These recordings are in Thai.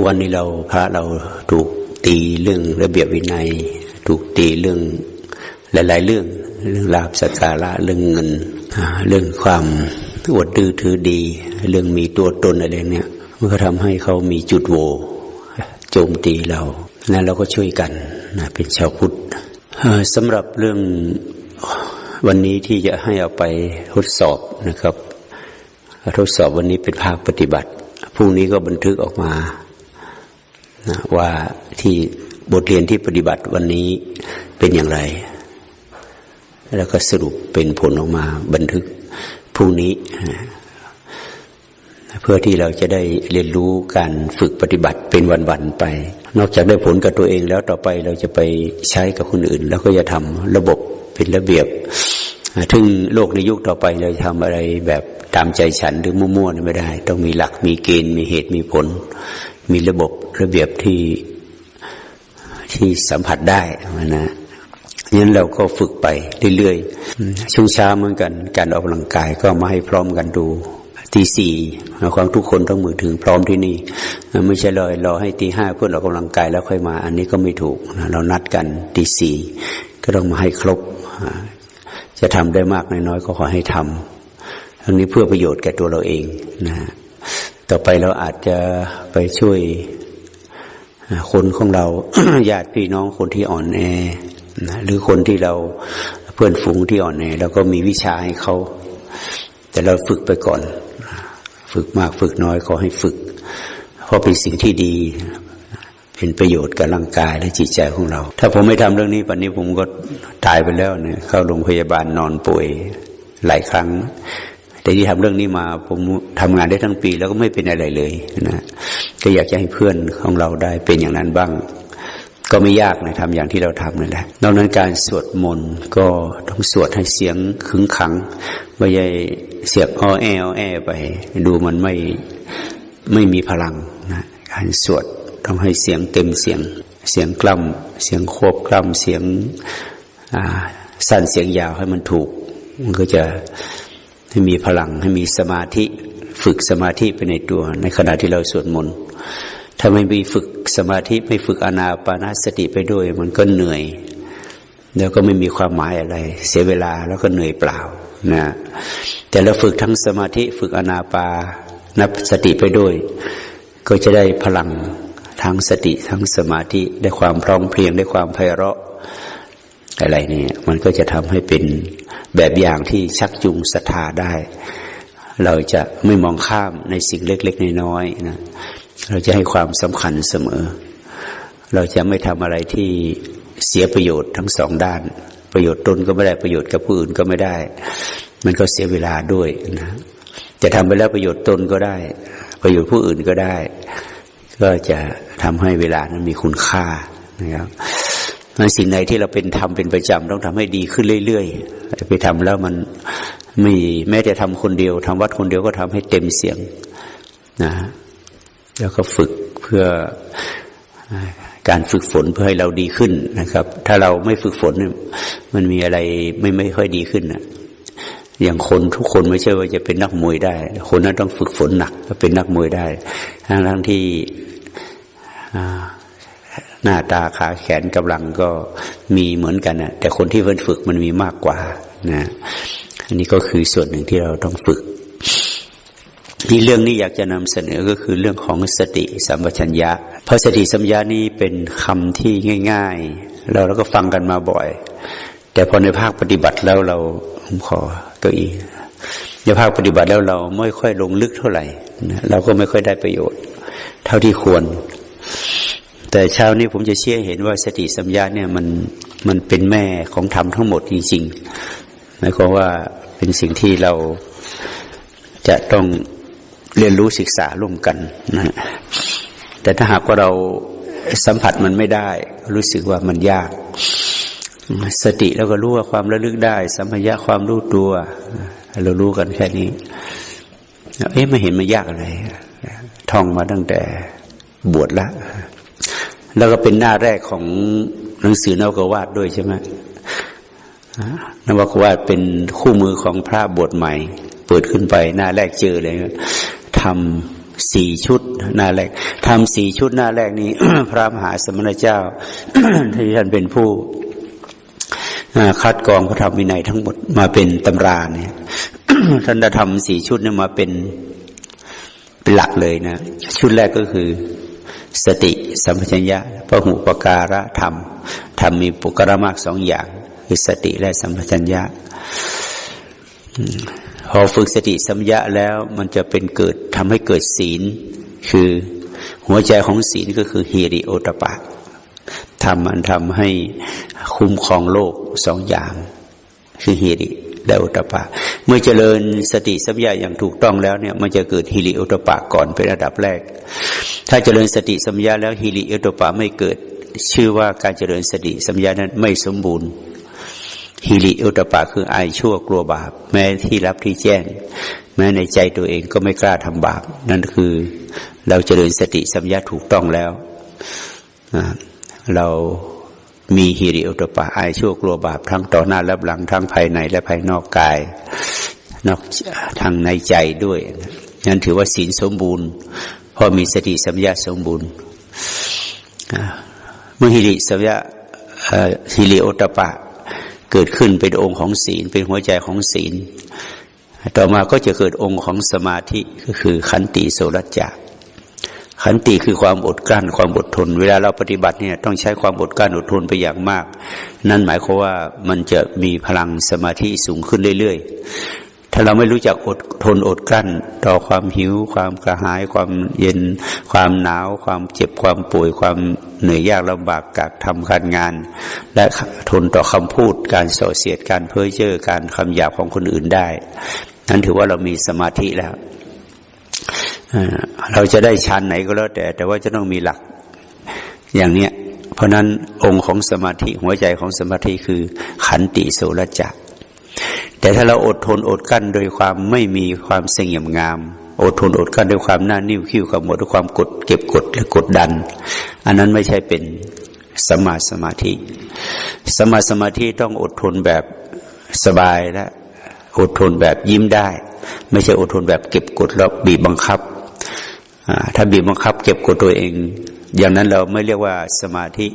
กวันนี้เราพระเราถูกตีเรื่องระเบียบวินัย ถูกตีเรื่องหลาย ๆ เรื่อง เรื่องลาบสักการะเรื่องเงิน เรื่องความอวดดื้อถือดี เรื่องมีตัวตนอะไรเนี่ยมันก็ทำให้เขามีจุดโวโจมตีเรานั้นเราก็ช่วยกันนะเป็นชาวพุทธสำหรับเรื่องวันนี้ที่จะให้เอาไปทดสอบนะครับ ทดสอบวันนี้เป็นภาคปฏิบัติพรุ่งนี้ก็บันทึกออกมา นะว่าที่บทเรียนที่ปฏิบัติวันนี้เป็นอย่างไร แล้วก็สรุปเป็นผลออกมาบันทึกพรุ่งนี้นะเพื่อที่เราจะได้เรียนรู้การฝึกปฏิบัติเป็นวันๆไป นอกจากได้ผลกับตัวเองแล้วต่อไปเราจะไปใช้กับคนอื่น แล้วก็จะทำระบบเป็นระเบียบถึงโลกในยุคต่อไปเราจะทำอะไรแบบตามใจฉันหรือมั่วๆไม่ได้ ต้องมีหลักมีเกณฑ์มีเหตุมีผล มีระบบระเบียบที่ที่สัมผัสได้นะงั้นเราก็ฝึกไปเรื่อยๆ ช่วงเช้าเหมือนกัน การออกกำลังกายก็มาให้พร้อมกันดูตีสี่ความทุกคนต้องมือถึงพร้อมที่นี่ ไม่ใช่รอรอให้ตีห้าเพื่อนออกกำลังกายแล้วค่อยมา อันนี้ก็ไม่ถูก เรานัดกันตีสี่ก็ต้องมาให้ครบ จะทำได้มากน้อยก็ขอให้ทำทั้งนี้เพื่อประโยชน์แก่ตัวเราเองนะ ต่อไปเราอาจจะไปช่วยคนของเราญาติพี่น้องคนที่อ่อนแอหรือคนที่เราเพื่อนฝูงที่อ่อนแอเราก็มีวิชาให้เขา แต่เราฝึกไปก่อน ฝึกมากฝึกน้อยขอให้ฝึก เพราะเป็นสิ่งที่ดี เป็นประโยชน์กับร่างกายและจิตใจของเรา ถ้าผมไม่ทำเรื่องนี้ปัจนี้ผมก็ตายไปแล้วเนี่ยเข้าโรงพยาบาลนอนป่วยหลายครั้ง แต่ที่ทำเรื่องนี้มาผมทำงานได้ทั้งปี แล้วก็ไม่เป็นอะไรเลยนะก็อยากจะให้เพื่อนของเราได้เป็นอย่างนั้นบ้าง ก็ไม่ยากนะทำอย่างที่เราทำนั่นแหละนอกนั้นการสวดมนต์ก็ต้องสวดให้เสียงขึงขังไม่ใช่เสียงอ้อแออ้อแอไป ดูมันไม่ไม่มีพลังนะการสวดต้องให้เสียงเต็มเสียง เสียงกล้ำเสียงควบกล้ำเสียงสั้นเสียงยาวให้มันถูก มันก็จะ ให้มีพลังให้มีสมาธิฝึกสมาธิไปในตัว ในขณะที่เราสวดมนต์ถ้าไม่มีฝึกสมาธิไม่ฝึกอนาปานาสติไปด้วย มันก็เหนื่อย แล้วก็ไม่มีความหมายอะไร เสียเวลาแล้วก็เหนื่อยเปล่านะแต่เราฝึกทั้งสมาธิฝึกอนาปานับสติไปด้วย ก็จะได้พลังทั้งสติทั้งสมาธิได้ความพร้อมเพรียงได้ความไพเราะอะไรนี่มันก็จะทำให้เป็น แบบอย่างที่ชักจูงศรัทธาได้ เราจะไม่มองข้ามในสิ่งเล็ก ๆ น้อยๆนะเราจะให้ความสำคัญเสมอ เราจะไม่ทำอะไรที่เสียประโยชน์ทั้งสองด้าน ประโยชน์ตนก็ไม่ได้ประโยชน์กับผู้อื่นก็ไม่ได้ มันก็เสียเวลาด้วยนะจะทำไปแล้วประโยชน์ตนก็ได้ ประโยชน์ผู้อื่นก็ได้ ก็จะทำให้เวลานั้นมีคุณค่านะครับ มันสิ่งใดที่เราเป็นทำเป็นประจำต้องทำให้ดีขึ้นเรื่อยๆไปทำแล้วมันไม่แม้แต่ทำคนเดียวทำวัดคนเดียวก็ทำให้เต็มเสียงนะแล้วก็ฝึกเพื่อการฝึกฝนเพื่อให้เราดีขึ้นนะครับ ถ้าเราไม่ฝึกฝนมันมีอะไรไม่ไม่ค่อยดีขึ้นนะอย่างคนทุกคนไม่ใช่ว่าจะเป็นนักมวยได้ คนนั้นต้องฝึกฝนหนักก็เป็นนักมวยได้ทั้งทั้งที่ หน้าตาขาแขนกำลังก็มีเหมือนกันนะแต่คนที่เพิ่นฝึกมันมีมากกว่านะอันนี้ก็คือส่วนหนึ่งที่เราต้องฝึกที่เรื่องนี้อยากจะนำเสนอก็คือเรื่องของสติสัมปชัญญะ เพราะสติสัมปชัญญะนี้เป็นคำที่ง่าย ๆ เราเราก็ฟังกันมาบ่อย แต่พอในภาคปฏิบัติแล้วเราผมขอเก้าอี้ในภาคปฏิบัติแล้วเราไม่ค่อยลงลึกเท่าไหร่เราก็ไม่ค่อยได้ประโยชน์ เท่าที่ควร แต่เช้านี้ผมจะเชื่อเห็นว่าสติสัมยาเนี่ยมันมันเป็นแม่ของธรรมทั้งหมดจริงๆหมายความว่าเป็นสิ่งที่เราจะต้องเรียนรู้ศึกษาร่วมกันนะแต่ถ้าหากว่าเราสัมผัสมันไม่ได้ รู้สึกว่ามันยาก สติเราก็รู้ว่าความระลึกได้ สัมผัสความรู้ตัวเรารู้กันแค่นี้ เอ๊ะไม่เห็นมันยากอะไรท่องมาตั้งแต่บวชละ แล้วก็เป็นหน้าแรกของหนังสือนวกวาดด้วยใช่ไหมนวกวาดเป็นคู่มือของพระบทใหม่ เปิดขึ้นไปหน้าแรกเจอเลยทำสี่ชุดหน้าแรกทำสี่ชุดหน้าแรกนี้ พระมหาสมณเจ้าที่ท่านเป็นผู้คัดกรองพระธรรมวินัยทั้งหมดมาเป็นตำราเนี่ยท่านได้ทำสี่ชุดนี่มาเป็นเป็นหลักเลยนะ ชุดแรกก็คือ สติสัมปชัญญะพหุปการะธรรม ธรรมมีปุกรมากสองอย่าง คือสติและสัมปชัญญะพอฝึกสติสัมปชัญญะแล้วมันจะเป็นเกิดทำให้เกิดศีล คือหัวใจของศีลก็คือฮีริโอตปะทำมันทำให้คุ้มครองโลกสองอย่าง คือฮีริและโอตปะ เมื่อเจริญสติสัมปชัญญะอย่างถูกต้องแล้วเนี่ย มันจะเกิดฮีริโอตปะก่อนเป็นระดับแรก ถ้าเจริญสติสัมปชัญญะแล้วฮีริโอตปะไม่เกิด ชื่อว่าการเจริญสติสัมปชัญญะนั้นไม่สมบูรณ์ฮีริโอตปะคืออายชั่วกลัวบาป แม้ที่รับที่แจ้ง แม้ในใจตัวเองก็ไม่กล้าทำบาป นั่นคือเราเจริญสติสัมปชัญญะถูกต้องแล้ว เรามีฮิริโอตปะอายชั่วกลัวบาป ทั้งต่อหน้าและหลังทั้งภายในและภายนอกกาย นอกทางในใจด้วยนั่นถือว่าศีลสมบูรณ์ พราะมีสติสัมปชัญญะสมบูรณ์เมื่อฮิริสัมปชัญญะเอ่อฮิริโอตปะ เกิดขึ้นเป็นองค์ของศีล เป็นหัวใจของศีล ต่อมาก็จะเกิดองค์ของสมาธิก็คือขันติโสรัจจะขันติคือความอดกลั้นความอดทน เวลาเราปฏิบัติเนี่ยต้องใช้ความอดกลั้นอดทนไปอย่างมาก นั่นหมายความว่ามันจะมีพลังสมาธิสูงขึ้นเรื่อยๆาเราไม่รู้จักอดทนอดกลั้น ต่อความหิว ความกระหาย ความเย็น ความหนาว ความเจ็บความป่วยความเหนื่อยยากลำบากการทำการงาน และทนต่อคำพูด การส่อเสียดการเพ้อเจ้อการคำหยาบของคนอื่นได้ นั้นถือว่าเรามีสมาธิแล้วเราจะได้ชั้นไหนก็แล้วแต่ แต่ว่าจะต้องมีหลักอย่างเนี้ย เพราะนั้นองค์ของสมาธิหัวใจของสมาธิคือขันติโสรจัก แต่ถ้าเราอดทนอดกั้นโดยความไม่มีความเสงี่ยมงาม อดทนอดกั้นด้วยความหน้านิ้วคิ้วขมวดด้วยความกดเก็บกดและกดดัน อันนั้นไม่ใช่เป็นสมาสมาธิ สมาสมาธิต้องอดทนแบบสบายและอดทนแบบยิ้มได้ ไม่ใช่อดทนแบบเก็บกดแล้วบีบบังคับถ้าบีบบังคับ เก็บกดตัวเอง อย่างนั้นเราไม่เรียกว่าสมาธิ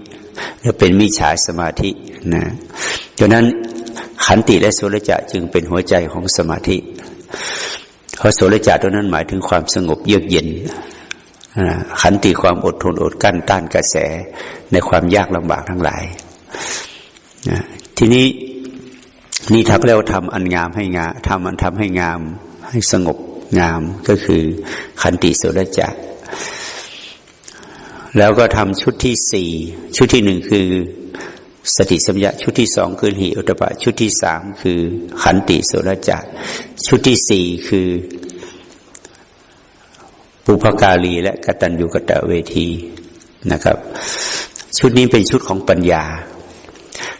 เราเป็นมิจฉาสมาธินะดังนั้น ขันติและโสรจะจึงเป็นหัวใจของสมาธิ เพราะโสรจะตัวนั้นหมายถึงความสงบเยือกเย็นขันติความอดทนอดกั้นต้านกระแสในความยากลำบากทั้งหลาย ทีนี้นี่ทักแล้วทำอันงามให้งามทำอันทำให้งามให้สงบงามก็คือขันติโสรจะแล้วก็ทำชุดที่สี่ชุดที่หนึ่งคือ สติสัมยาชุดที่สองคือหิอุตปะชุดที่สามคือขันติโสรจะชุดที่สี่คือปุพการีและกตัญญูกตเวทีนะครับ ชุดนี้เป็นชุดของปัญญา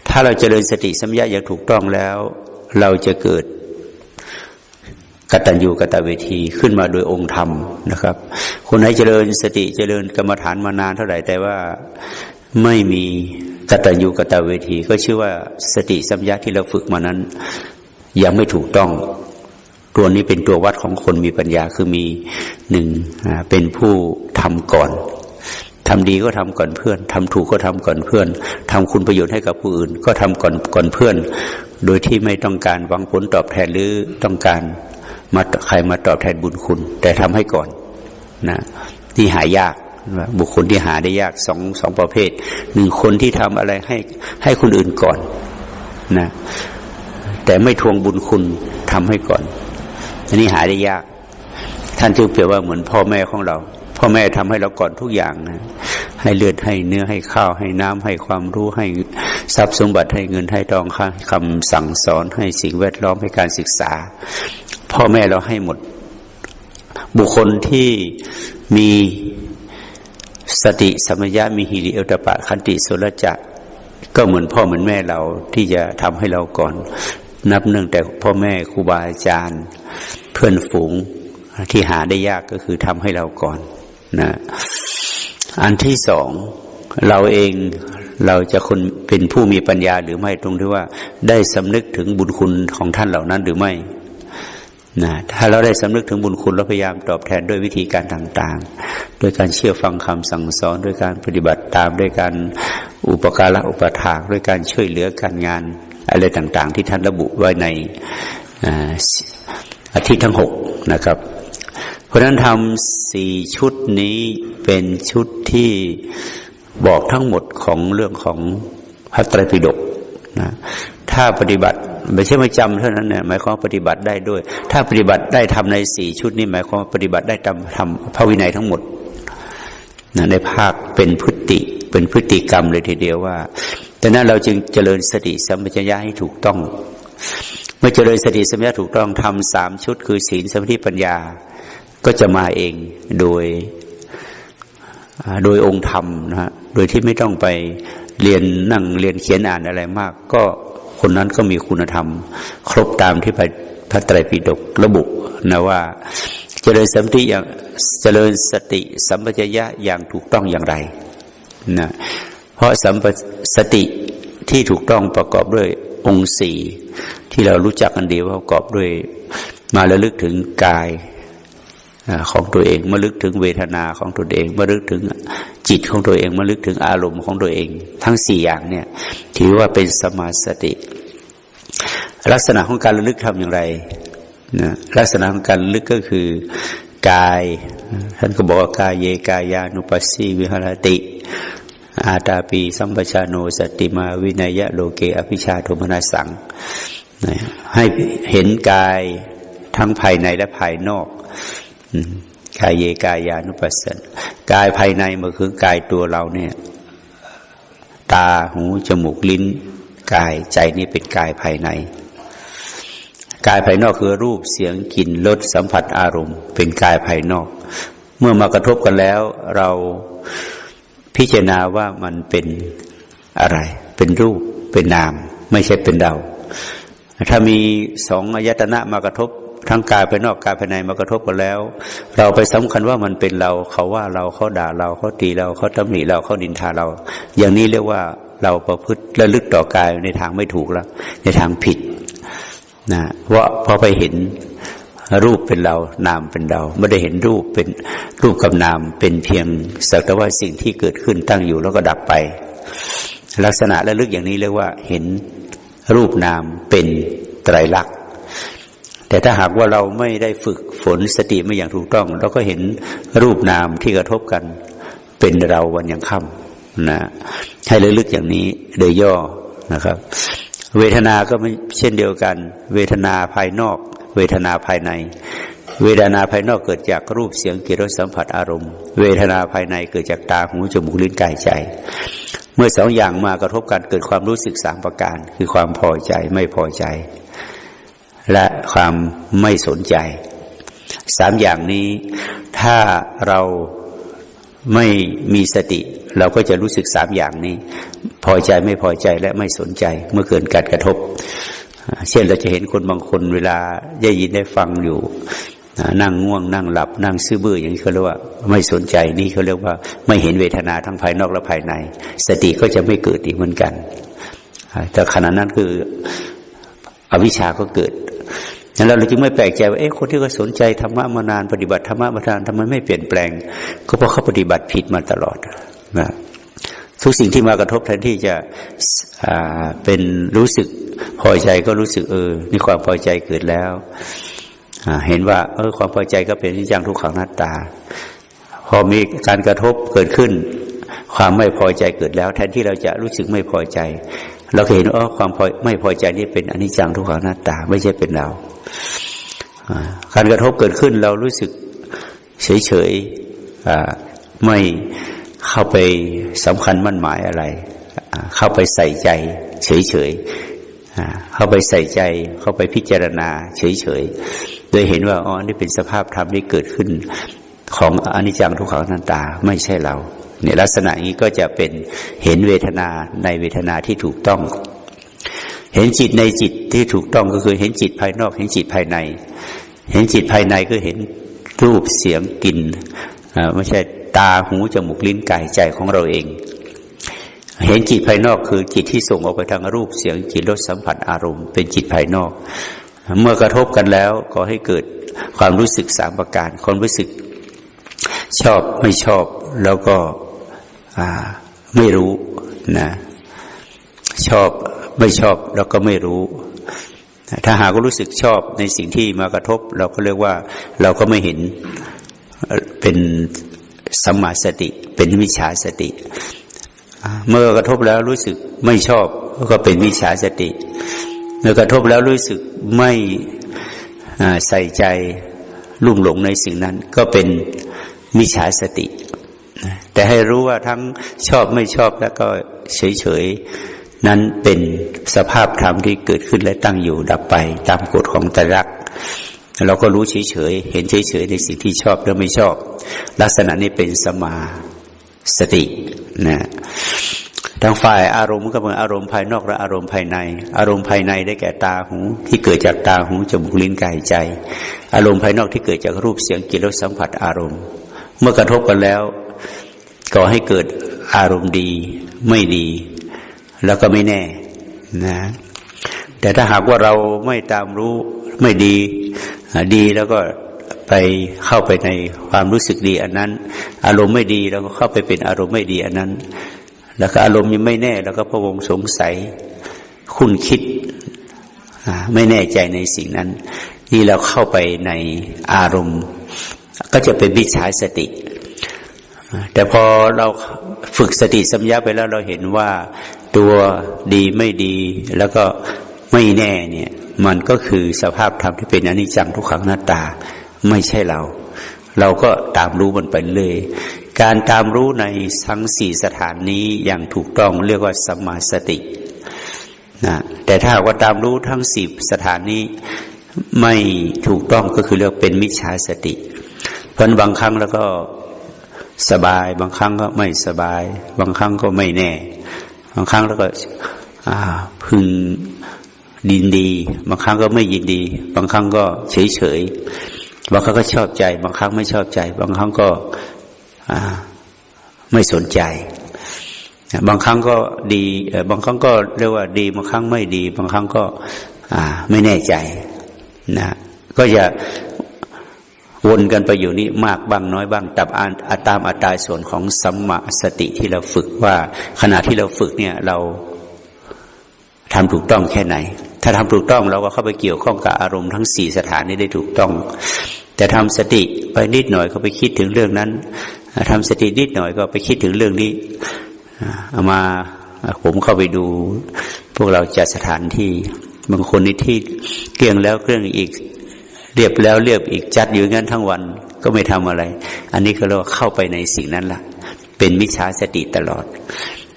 ถ้าเราจเจริญสติสัมยาอย่างถูกต้องแล้ว เราจะเกิดกตัญญูกตเวทีขึ้นมาโดยองค์ธรรมนะครับ คนไหนเจริญสติเจริญกรรมฐานมานานเท่าไหร่แต่ว่าไม่มี กตัญญูกตเวที ก็ชื่อว่าสติสัมยาที่เราฝึกมานั้น ยังไม่ถูกต้อง ตัวนี้เป็นตัววัดของคนมีปัญญาคือมีหนึ่งเป็นผู้ทำก่อนทำดีก็ทำก่อนเพื่อนทำถูกก็ทำก่อนเพื่อนทำคุณประโยชน์ให้กับผู้อื่น ก็ทำก่อนก่อนเพื่อน โดยที่ไม่ต้องการหวังผลตอบแทนหรือต้องการมาใครมาตอบแทนบุญคุณ แต่ทำให้ก่อนนะที่หายาก บุคคลที่หาได้ยากสองสองประเภทหนึ่งคนที่ทำอะไรให้ให้คนอื่นก่อนนะแต่ไม่ทวงบุญคุณทำให้ก่อน อันนี้หาได้ยาก ท่านจึงเปรียบว่าเหมือนพ่อแม่ของเรา พ่อแม่ทำให้เราก่อนทุกอย่างนะให้เลือดให้เนื้อให้ข้าวให้น้ำให้ความรู้ให้ทรัพย์สมบัติให้เงินให้ทองให้คำสั่งสอนให้สิ่งแวดล้อมให้การศึกษา พ่อแม่เราให้หมด บุคคลที่มี สติสมัญญามีหิริโอตปะขันติโสรจะก็เหมือนพ่อเหมือนแม่เราที่จะทำให้เราก่อน นับหนึ่งแต่พ่อแม่ครูบาอาจารย์เพื่อนฝูงที่หาได้ยากก็คือทำให้เราก่อนนะอันที่สองเราเองเราจะคนเป็นผู้มีปัญญาหรือไม่ตรงที่ว่าได้สำนึกถึงบุญคุณของท่านเหล่านั้นหรือไม่ นะถ้าเราได้สำนึกถึงบุญคุณเราพยายามตอบแทนด้วยวิธีการต่างๆด้วยการเชื่อฟังคำสั่งสอนด้วยการปฏิบัติตามด้วยการอุปการะอุปถากด้วยการช่วยเหลือการงานอะไรต่างๆ ที่ท่านระบุไว้ในอาทิตย์ทั้งหกนะครับ เพราะฉะนั้นทำสี่ชุดนี้เป็นชุดที่บอกทั้งหมดของเรื่องของพระไตรปิฎกนะ ถ้าปฏิบัติไม่ใช่ไม่จำเท่านั้นเนี่ยหมายความปฏิบัติได้ด้วย ถ้าปฏิบัติได้ทำในสี่ชุดนี้หมายความปฏิบัติได้ทำทำพระวินัยทั้งหมดนะในภาคเป็นพฤติเป็นพฤติกรรมเลยทีเดียวว่าดังนั้นเราจึงเจริญสติสัมปชัญญะให้ถูกต้อง เมื่อเจริญสติสัมปชัญญะถูกต้องทำสามชุด คือศีลสมาธิปัญญาก็จะมาเองโดยโดยองค์ธรรมนะฮะโดยที่ไม่ต้องไปเรียนนั่งเรียนเขียนอ่านอะไรมาก ก็ คนนั้นก็มีคุณธรรม ครบตามที่พระไตรปิฎกระบุนะว่าเจริญสติอย่างเจริญสติ สัมปชัญญะอย่างถูกต้องอย่างไรนะเพราะสัมปสติที่ถูกต้องประกอบด้วยองค์สี่ที่เรารู้จักกันดีว่าประกอบด้วยมาระลึกถึงกายของตัวเองมาลึกถึงเวทนาของตัวเองมาลึกถึง จิตของตัวเองมาลึกถึงอารมณ์ของตัวเอง ทั้งสี่อย่างเนี่ย ถือว่าเป็นสมาสติ ลักษณะของการระลึกทำอย่างไรนะลักษณะของการระลึกก็คือกายท่านก็บอกว่ากายเยกายานุปัสสีวิหารติ อาตาปีสัมปชาโนสติมาวินัยะโลเกอภิชาโทมนาสังให้เห็นกายทั้งภายในและภายนอกกายเยกายานุปัสสน กายภายในมันคือกายตัวเราเนี่ย ตาหูจมูกลิ้น กายใจนี่เป็นกายภายใน กายภายนอกคือรูปเสียงกลิ่นรสสัมผัสอารมณ์ เป็นกายภายนอก เมื่อมากระทบกันแล้ว เราพิจารณาว่ามันเป็นอะไร เป็นรูปเป็นนาม ไม่ใช่เป็นดาวถ้ามีสองอายตนะมากระทบ ทั้งกายภายนอกกายภายในมากระทบกันแล้ว เราไปสำคัญว่ามันเป็นเรา เขาว่าเราเขาด่าเราเขาตีเราเขาตำหนิเราเขาดินทาเรา อย่างนี้เรียกว่าเราประพฤติระลึกต่อกายในทางไม่ถูกแล้ว ในทางผิดนะว่าพอไปเห็นรูปเป็นเรา นามเป็นเรา ไม่ได้เห็นรูปเป็นรูปกับนามเป็นเพียงสักแต่ว่าสิ่งที่เกิดขึ้นตั้งอยู่แล้วก็ดับไป ลักษณะระลึกอย่างนี้เรียกว่าเห็นรูปนามเป็นไตรลักษณ์ แต่ถ้าหากว่าเราไม่ได้ฝึกฝนสติไม่อย่างถูกต้อง เราก็เห็นรูปนามที่กระทบกัน เป็นเราวันยังค่ำนะให้ลยลึกอย่างนี้โดยย่อนะครับ เวทนาก็ไม่เช่นเดียวกัน เวทนาภายนอก เวทนาภายใน เวทนาภายนอกเกิดจากรูปเสียงกลิ่นรสสัมผัสอารมณ์ เวทนาภายในเกิดจากตาหูจมูกลิ้นกายใจเมื่อสองอย่างมากระทบกันเกิดความรู้สึกสามประการ คือความพอใจไม่พอใจ และความไม่สนใจ สามอย่างนี้ถ้าเราไม่มีสติ เราก็จะรู้สึกสามอย่างนี้ พอใจไม่พอใจและไม่สนใจเมื่อเกิดการกระทบ เช่นเราจะเห็นคนบางคนเวลาได้ยินได้ฟังอยู่นั่งง่วงนั่งหลับ นั่งซื่อบื้ออย่างนี้เขาเรียกว่าไม่สนใจนี่เขาเรียกว่า ไม่เห็นเวทนาทั้งภายนอกและภายใน สติก็จะไม่เกิดอีกเหมือนกันแต่ขณะนั้นคืออวิชชาก็เกิด นั้นเราจึงไม่แปลกใจว่าเอ๊ะคนที่เขาสนใจธรรมะมานานปฏิบัติธรรมะมานานทำไมไม่เปลี่ยนแปลง ก็เพราะเขาปฏิบัติผิดมาตลอดนะทุกสิ่งที่มากระทบแทนที่จะเป็นรู้สึกพอใจก็รู้สึกเออนี่ความพอใจเกิดแล้วเห็นว่า เออ ความพอใจก็เป็นที่จังทุกขังหน้าตา พอมีการกระทบเกิดขึ้น ความไม่พอใจเกิดแล้ว แทนที่เราจะรู้สึกไม่พอใจ เราเห็นว่าความพอไม่พอใจนี่เป็นอนิจจังทุกขังหน้าตา ไม่ใช่เป็นเราการกระทบเกิดขึ้นเรารู้สึกเฉยๆไม่เข้าไปสำคัญมั่นหมายอะไร เข้าไปใส่ใจ เฉยๆเข้าไปใส่ใจ เข้าไปพิจารณา เฉยๆโดยเห็นว่าอ๋อนี่เป็นสภาพธรรมที่เกิดขึ้น ของอนิจจังทุกขังนันตา ไม่ใช่เรา เนี่ยลักษณะนี้ก็จะเป็นเห็นเวทนาในเวทนาที่ถูกต้อง เห็นจิตในจิตที่ถูกต้องก็คือเห็นจิตภายนอก เห็นจิตภายใน เห็นจิตภายในก็เห็นรูปเสียงกลิ่นไม่ใช่ตาหูจมูกลิ้นกายใจของเราเอง เห็นจิตภายนอกคือจิตที่ส่งออกไปทางรูปเสียงจิตรสสัมผัสอารมณ์เป็นจิตภายนอก เมื่อกระทบกันแล้วก็ให้เกิดความรู้สึกสามประการความรู้สึกชอบไม่ชอบแล้วก็ ไม่รู้นะชอบไม่ชอบแล้วก็ไม่รู้ ถ้าหากรู้สึกชอบในสิ่งที่มากระทบ เราก็เรียกว่า เราก็ไม่เห็นเป็นสัมมาสติ เป็นวิชาสติ เมื่อกระทบแล้วรู้สึกไม่ชอบก็เป็นวิชาสติ เมื่อกระทบแล้วรู้สึกไม่ใส่ใจลุ่มหลงในสิ่งนั้น ก็เป็นมิจฉาสติ แต่ให้รู้ว่าทั้งชอบไม่ชอบแล้วก็เฉยๆ นั้นเป็นสภาพธรรมที่เกิดขึ้นและตั้งอยู่ดับไปตามกฎของตรักเราก็รู้เฉยๆ เห็นเฉยๆ ในสิ่งที่ชอบและไม่ชอบ ลักษณะนี้เป็นสมาสตินะทางฝ่ายอารมณ์ก็เป็นอารมณ์ภายนอกและอารมณ์ภายใน อารมณ์ภายในได้แก่ตาหู ที่เกิดจากตาหูจมูกลิ้นกายใจ อารมณ์ภายนอกที่เกิดจากรูปเสียงกลิ่นรสสัมผัสอารมณ์ เมื่อกระทบกันแล้ว ก่อให้เกิดอารมณ์ดีไม่ดี แล้วก็ไม่แน่นะ แต่ถ้าหากว่าเราไม่ตามรู้ไม่ดี ดีแล้วก็ไปเข้าไปในความรู้สึกดี อันนั้น อารมณ์ไม่ดีแล้วก็เข้าไปเป็นอารมณ์ไม่ดีอันนั้น แล้วก็อารมณ์ยังไม่แน่ แล้วก็พะวงสงสัย คุ้นคิดไม่แน่ใจในสิ่งนั้น นี่เราเข้าไปในอารมณ์ ก็จะเป็นวิชาสติ แต่พอเราฝึกสติสัมยาไปแล้วเราเห็นว่าตัวดีไม่ดี แล้วก็ไม่แน่เนี่ย มันก็คือสภาพธรรมที่เป็นอนิจจังทุกขังหน้าตา ไม่ใช่เรา เราก็ตามรู้มันไปเลย การตามรู้ในทั้งสี่สถานนี้อย่างถูกต้องเรียกว่าสมาสตินะแต่ถ้าว่าตามรู้ทั้งสี่สถานนี้ไม่ถูกต้องก็คือเรียกเป็นมิจฉาสติ เพราะบางครั้งแล้วก็ สบาย บางครั้งก็ไม่สบาย บางครั้งก็ไม่แน่ บางครั้งแล้วก็พึงดินดี บางครั้งก็ไม่ยินดี บางครั้งก็เฉยเฉยบางครั้งก็ชอบใจ บางครั้งไม่ชอบใจ บางครั้งก็ไม่สนใจ บางครั้งก็ดี บางครั้งก็เรียกว่าดี บางครั้งไม่ดี บางครั้งก็ไม่แน่ใจนะก็จะ วนกันไปอยู่นี้มากบ้างน้อยบ้างตามอาตามอัตราส่วนของสัมมาสติที่เราฝึกว่า ขณะที่เราฝึกเนี่ยเราทำถูกต้องแค่ไหน ถ้าทำถูกต้องเราก็เข้าไปเกี่ยวข้องกับอารมณ์ทั้งสี่สถานนี้ได้ถูกต้อง แต่ทำสติไปนิดหน่อยก็ไปคิดถึงเรื่องนั้นทำสตินิดหน่อยก็ไปคิดถึงเรื่องนี้เอามาผมเข้าไปดู พวกเราจัดสถานที่บางคนนี่ที่เกลี่ยงแล้วเครื่องอีก เรียบแล้วเรียบอีกจัดอยู่งั้นทั้งวันก็ไม่ทำอะไร อันนี้ก็เรียกว่าเข้าไปในสิ่งนั้นละเป็นมิจฉาสติตลอด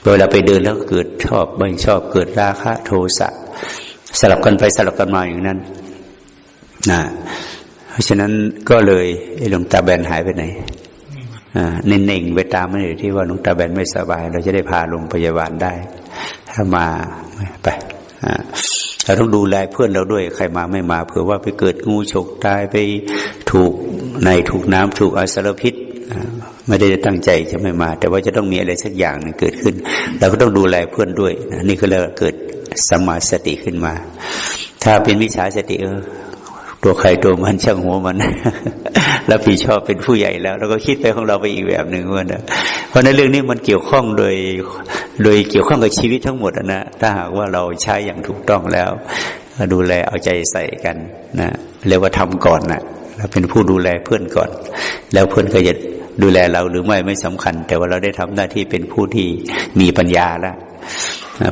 เวลาไปเดินแล้วเกิดชอบไม่ชอบเกิดราคะโทสะสลับกันไปสลับกันมาอย่างนั้นนะเพราะฉะนั้นก็เลยหลวงตาแบนหายไปไหนเน่งๆไปตามไม่ได้ที่ว่าหลวงตาแบนไม่สบาย เราจะได้พาลงพยาบาลได้ ถ้ามาไปอ่า เราต้องดูแลเพื่อนเราด้วย ใครมาไม่มาเผื่อว่าไปเกิดงูฉกตายไปถูกในถูกน้ำถูกอสารพิษไม่ได้ตั้งใจจะไม่มา แต่ว่าจะต้องมีอะไรสักอย่างนึงเกิดขึ้นเราก็ต้องดูแลเพื่อนด้วยนี่คือเลยเกิดสมาสติขึ้นมา ถ้าเป็นวิชาสติเออ ตัวใครตัวมันช่างหัวมัน แล้วพี่ชอบเป็นผู้ใหญ่แล้วเราก็คิดไปของเราไปอีกแบบหนึ่งว่านะเพราะในเรื่องนี้มันเกี่ยวข้องโดยโดยเกี่ยวข้องกับชีวิตทั้งหมดนะถ้าหากว่าเราใช้อย่างถูกต้องแล้วดูแลเอาใจใส่กันนะเรียกว่าทำก่อนนะเราเป็นผู้ดูแลเพื่อนก่อน แล้วเพื่อนก็จะดูแลเราหรือไม่ไม่สำคัญ แต่ว่าเราได้ทำหน้าที่เป็นผู้ที่มีปัญญาแล้ว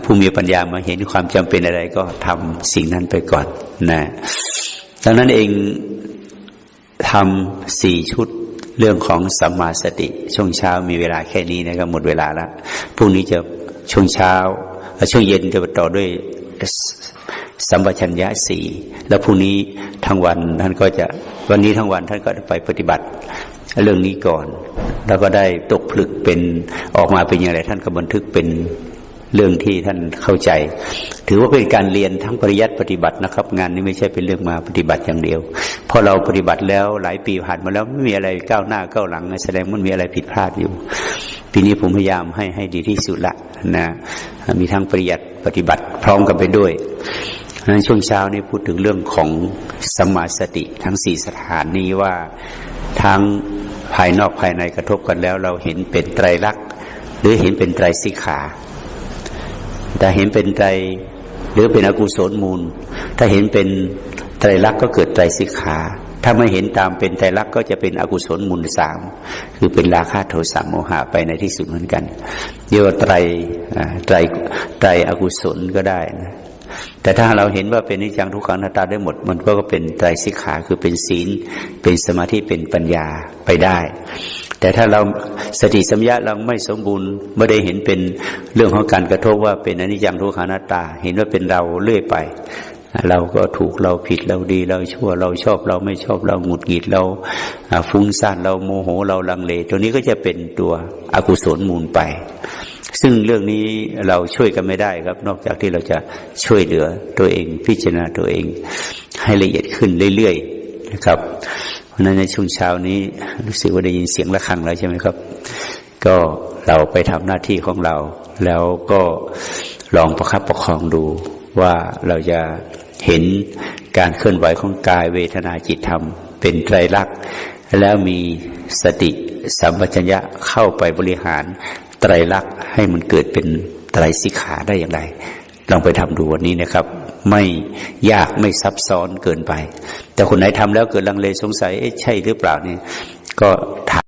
ผู้มีปัญญามาเห็นความจำเป็นอะไรก็ทำสิ่งนั้นไปก่อนนะ ดังนั้นเองทำสี่ชุดเรื่องของสัมมาสติ ช่วงเช้ามีเวลาแค่นี้นะครับหมดเวลาแล้วพรุ่งนี้จะช่วงเช้าช่วงเย็นจะต่อด้วยสัมปชัญญะสี่แล้วพรุ่งนี้ทั้งวันท่านก็จะวันนี้ทั้งวันท่านก็ไปปฏิบัติเรื่องนี้ก่อน แล้วก็ได้ตกผลึกเป็นออกมาเป็นอย่างไรท่านก็บันทึกเป็น เรื่องที่ท่านเข้าใจ ถือว่าเป็นการเรียนทั้งปริยัติปฏิบัตินะครับ งานนี้ไม่ใช่เป็นเรื่องมาปฏิบัติอย่างเดียวพอเราปฏิบัติแล้วหลายปีผ่านมาแล้วไม่มีอะไรก้าวหน้าก้าวหลังแสดงมันมีอะไรผิดพลาดอยู่ ปีนี้ผมพยายามให้ให้ดีที่สุดละนะมีทั้งปริยัติปฏิบัติพร้อมกันไปด้วยนั้นช่วงเช้านี้พูดถึงเรื่องของสมมาสติทั้งสี่สถานนี้ว่าทั้งภายนอกภายในกระทบกันแล้ว เราเห็นเป็นไตรลักษณ์หรือเห็นเป็นไตรสิกขา แต่เห็นเป็นไตรหรือเป็นอกุศลมูล ถ้าเห็นเป็นไตรลักษณ์ก็เกิดไตรสิกขา ถ้าไม่เห็นตามเป็นไตรลักษณ์ก็จะเป็นอกุศลมูลสามคือเป็นราคะโทสะโมหะไปในที่สุดเหมือนกันเรียกว่าไตรไตรไตรอกุศลก็ได้นะแต่ถ้าเราเห็นว่าเป็นนิจังทุกขังนัตตาได้หมด มันก็เป็นไตรสิกขาคือเป็นศีล เป็นสมาธิเป็นปัญญาไปได้ แต่ถ้าเราสติสัมยาเราไม่สมบูรณ์ไม่ได้เห็นเป็นเรื่องของการกระทบว่าเป็นอนิจจังทุกขังอนัตา เห็นว่าเป็นเราเรื่อยไป เราก็ถูกเราผิดเราดีเราชั่วเราชอบเราไม่ชอบเราหงุดหงิดเราฟุ้งซ่านเราโมโหเราลังเล ตัวนี้ก็จะเป็นตัวอกุศลมูลไป ซึ่งเรื่องนี้เราช่วยกันไม่ได้ครับ นอกจากที่เราจะช่วยเหลือตัวเอง พิจารณาตัวเอง ให้ละเอียดขึ้นเรื่อยๆนะครับ ราะฉะนั้นในช่วงเช้านี้รู้สึกว่าได้ยินเสียงะระฆังแล้วใช่ไหมครับ ก็เราไปทำหน้าที่ของเรา แล้วก็ลองประคับประคองดูว่าเราจะเห็นการเคลื่อนไหวของกายเวทนาจิตธรรม เป็นไตรลักษณ์แล้วมีสติสัมปชัญญะเข้าไปบริหารไตรลักษณ์ให้มันเกิดเป็นไตรสิกขาได้อย่างไร ลองไปทำดูวันนี้นะครับ ไม่ยากไม่ซับซ้อนเกินไป แต่คนไหนทำแล้วเกิดลังเลสงสัยเอ๊ะใช่หรือเปล่านี่ก็ถาม